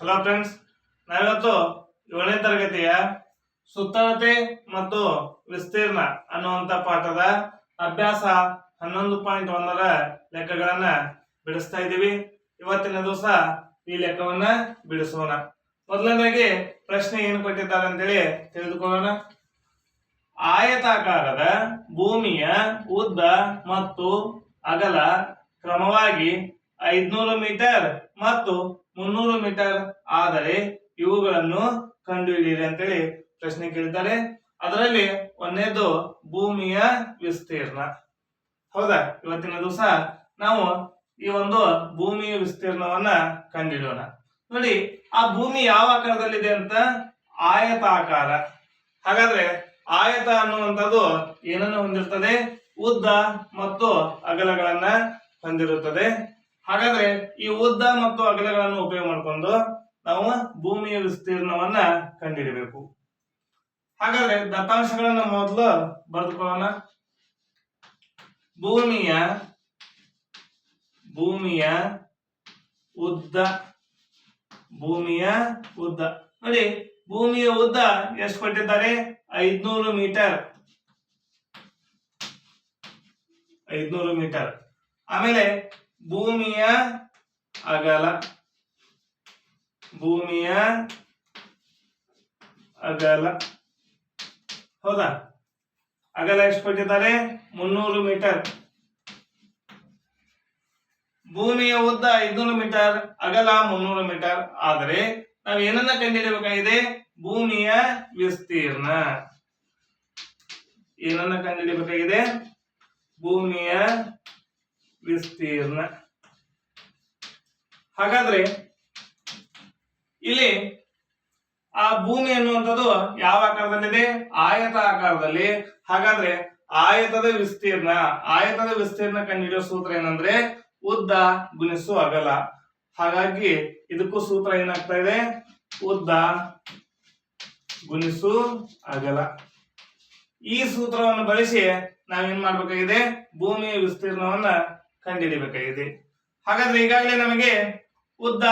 Hello friends ನಾವಿವತ್ತು ಏಳನೇ ತರಗತಿಯ ಸುತ್ತಳತೆ ಮತ್ತು ವಿಸ್ತೀರ್ಣ ಅನ್ನುವಂತ ಪಾಠದ ಅಭ್ಯಾಸ ಹನ್ನೊಂದು ಪಾಯಿಂಟ್ ಒಂದರ ಲೆಕ್ಕಗಳನ್ನ ಬಿಡಿಸ್ತಾ ಇದ್ದೀವಿ. ಇವತ್ತಿನ ದಿವಸ ಈ ಲೆಕ್ಕವನ್ನ ಬಿಡಿಸೋಣ. ಮೊದಲನೇದಾಗಿ ಪ್ರಶ್ನೆ ಏನು ಕೊಟ್ಟಿದ್ದಾರೆ ಅಂತೇಳಿ ತಿಳಿದುಕೊಳ್ಳೋಣ. ಆಯತಾಕಾರದ ಭೂಮಿಯ ಉದ್ದ ಮತ್ತು ಅಗಲ ಕ್ರಮವಾಗಿ ಐದ್ನೂರು ಮೀಟರ್ ಮತ್ತು ಮುನ್ನೂರು ಮೀಟರ್ ಆದರೆ ಇವುಗಳನ್ನು ಕಂಡುಹಿಡಿಯಿರಿ ಅಂತೇಳಿ ಪ್ರಶ್ನೆ ಕೇಳ್ತಾರೆ. ಅದರಲ್ಲಿ ಒಂದೇದು ಭೂಮಿಯ ವಿಸ್ತೀರ್ಣ. ಹೌದಾ? ಇವತ್ತಿನ ದಿವಸ ನಾವು ಈ ಒಂದು ಭೂಮಿಯ ವಿಸ್ತೀರ್ಣವನ್ನ ಕಂಡಿಡೋಣ ನೋಡಿ, ಆ ಭೂಮಿ ಯಾವ ಆಕಾರದಲ್ಲಿದೆ ಅಂತ? ಆಯತಾಕಾರ. ಹಾಗಾದ್ರೆ ಆಯತ ಅನ್ನುವಂಥದ್ದು ಏನನ್ನು ಹೊಂದಿರ್ತದೆ? ಉದ್ದ ಮತ್ತು ಅಗಲಗಳನ್ನ ಹೊಂದಿರುತ್ತದೆ. ಹಾಗಾದ್ರೆ ಈ ಉದ್ದ ಮತ್ತು ಅಗಲಗಳನ್ನು ಉಪಯೋಗ ಮಾಡಿಕೊಂಡು ನಾವು ಭೂಮಿಯ ವಿಸ್ತೀರ್ಣವನ್ನ ಕಂಡುಹಿಡಬೇಕು ಹಾಗಾದ್ರೆ ದತ್ತಾಂಶಗಳನ್ನ ಮೊದಲು ಬರೆದುಕೊಳ್ಳೋಣ. ಭೂಮಿಯ ಭೂಮಿಯ ಉದ್ದ ಭೂಮಿಯ ಉದ್ದ. ನೋಡಿ, ಭೂಮಿಯ ಉದ್ದ ಎಷ್ಟು ಕೊಟ್ಟಿದ್ದಾರೆ? ಐದ್ನೂರು ಮೀಟರ್. ಐದ್ನೂರು ಮೀಟರ್. ಆಮೇಲೆ ಭೂಮಿಯ ಅಗಲ ಭೂಮಿಯ ಅಗಲ. ಹೌದಾ? ಅಗಲ ಎಷ್ಟು ಕೊಟ್ಟಿದ್ದಾರೆ ಮುನ್ನೂರು ಮೀಟರ್. ಭೂಮಿಯ ಉದ್ದ ಐದುನೂರು ಮೀಟರ್, ಅಗಲ ಮುನ್ನೂರು ಮೀಟರ್. ಆದರೆ ನಾವು ಏನನ್ನ ಕಂಡುಹಿಡಿಯಬೇಕಾಗಿದೆ ಭೂಮಿಯ ವಿಸ್ತೀರ್ಣ. ಏನನ್ನ ಕಂಡುಹಿಡಿಯಬೇಕಾಗಿದೆ ಭೂಮಿಯ ವಿಸ್ತೀರ್ಣ. ಹಾಗಾದ್ರೆ ಇಲ್ಲಿ ಆ ಭೂಮಿ ಅನ್ನುವಂಥದ್ದು ಯಾವ ಆಕಾರದಲ್ಲಿದೆ? ಆಯತ ಆಕಾರದಲ್ಲಿ. ಹಾಗಾದ್ರೆ ಆಯತದ ವಿಸ್ತೀರ್ಣ ಆಯತದ ವಿಸ್ತೀರ್ಣ ಕಂಡುಹಿಡಿಯೋ ಸೂತ್ರ ಏನಂದ್ರೆ ಉದ್ದ ಗುಣಿಸು ಅಗಲ. ಹಾಗಾಗಿ ಇದಕ್ಕೂ ಸೂತ್ರ ಏನಾಗ್ತಾ ಇದೆ? ಉದ್ದ ಗುಣಿಸು ಅಗಲ. ಈ ಸೂತ್ರವನ್ನು ಬಳಸಿ ನಾವೇನ್ ಮಾಡ್ಬೇಕಾಗಿದೆ? ಭೂಮಿಯ ವಿಸ್ತೀರ್ಣವನ್ನ ಕಂಡುಹಿಡಿಬೇಕಾಗಿದೆ ಹಾಗಾದ್ರೆ ಈಗಾಗಲೇ ನಮಗೆ ಉದ್ದ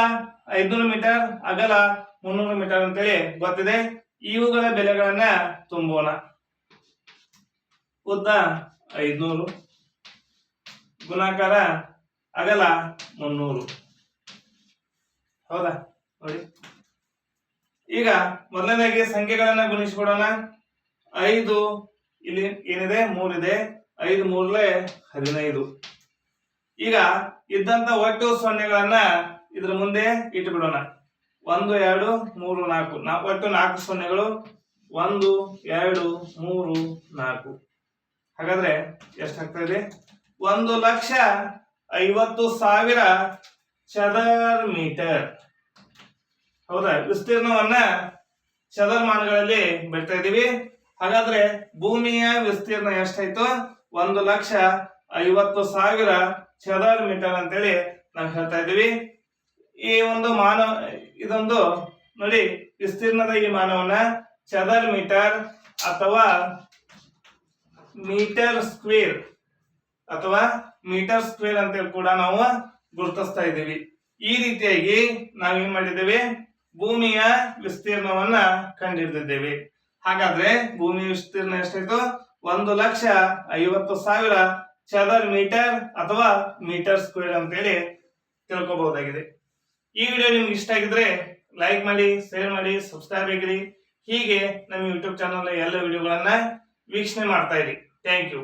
ಐದ್ನೂರು ಮೀಟರ್, ಅಗಲ ಮುನ್ನೂರು ಮೀಟರ್ ಅಂತೇಳಿ ಗೊತ್ತಿದೆ. ಇವುಗಳ ಬೆಲೆಗಳನ್ನ ತುಂಬೋಣ. ಉದ್ದ ಐದುನೂರು, ಗುಣಾಕಾರ ಅಗಲ ಮುನ್ನೂರು. ಹೌದಾ? ನೋಡಿ. ಈಗ ಮೊದಲನೇದಾಗಿ ಸಂಖ್ಯೆಗಳನ್ನ ಗುಣಿಸ್ಬಿಡೋಣ ಐದು ಇಲ್ಲಿ ಏನಿದೆ? ಮೂರಿದೆ ಐದು ಮೂರ್ಲೆ ಹದಿನೈದು. ಈಗ ಇದ್ದಂತ ಒಟ್ಟು ಸೊನ್ನೆಗಳನ್ನ ಇದ್ರ ಮುಂದೆ ಇಟ್ಬಿಡೋಣ ಒಂದು, ಎರಡು, ಮೂರು, ನಾಲ್ಕು. ಒಟ್ಟು ನಾಲ್ಕು ಸೊನ್ನೆಗಳು. ಒಂದು, ಎರಡು, ಮೂರು, ನಾಲ್ಕು. ಹಾಗಾದ್ರೆ ಎಷ್ಟಾಗ್ತಾ ಇದೆ? ಒಂದು ಲಕ್ಷ ಐವತ್ತು ಸಾವಿರ ಚದರ್ ಮೀಟರ್ ಹೌದಾ? ವಿಸ್ತೀರ್ಣವನ್ನ ಚದರ್ಮಾನಗಳಲ್ಲಿ ಬಿಡ್ತಾ ಇದೀವಿ. ಹಾಗಾದ್ರೆ ಭೂಮಿಯ ವಿಸ್ತೀರ್ಣ ಎಷ್ಟಾಯ್ತು? ಒಂದು ಲಕ್ಷ ಐವತ್ತು ಸಾವಿರ ಚದರ್ ಮೀಟರ್ ಅಂತೇಳಿ ನಾವು ಹೇಳ್ತಾ ಇದ್ದೀವಿ. ಈ ಒಂದು ಮಾನವ ಇದೊಂದು ನೋಡಿ, ವಿಸ್ತೀರ್ಣದ ಈ ಮಾನವನ ಚದರ್ ಮೀಟರ್ ಅಥವಾ ಮೀಟರ್ ಸ್ಕ್ವೇರ್ ಅಥವಾ ಮೀಟರ್ ಸ್ಕ್ವೇರ್ ಅಂತೇಳಿ ಕೂಡ ನಾವು ಗುರುತಿಸ್ತಾ ಇದ್ದೀವಿ. ಈ ರೀತಿಯಾಗಿ ನಾವು ನಾವೇನ್ ಮಾಡಿದ್ದೇವೆ? ಭೂಮಿಯ ವಿಸ್ತೀರ್ಣವನ್ನ ಕಂಡಿಡಿದಿದ್ದೇವೆ ಹಾಗಾದ್ರೆ ಭೂಮಿಯ ವಿಸ್ತೀರ್ಣ ಎಷ್ಟಾಯ್ತು? ಒಂದು ಲಕ್ಷ ಐವತ್ತು ಸಾವಿರ ಚದರ್ ಮೀಟರ್ ಅಥವಾ ಮೀಟರ್ ಸ್ಕ್ವೇರ್ ಅಂತೇಳಿ ತಿಳ್ಕೊಬಹುದಾಗಿದೆ. ಈ ವಿಡಿಯೋ ನಿಮ್ಗೆ ಇಷ್ಟ ಆಗಿದ್ರೆ ಲೈಕ್ ಮಾಡಿ ಶೇರ್ ಮಾಡಿ ಸಬ್ಸ್ಕ್ರೈಬ್ ಆಗಿರಿ. ಹೀಗೆ ನಮ್ಮ ಯೂಟ್ಯೂಬ್ ಚಾನಲ್ ಎಲ್ಲ ವಿಡಿಯೋಗಳನ್ನ ವೀಕ್ಷಣೆ ಮಾಡ್ತಾ ಇರಿ. Thank you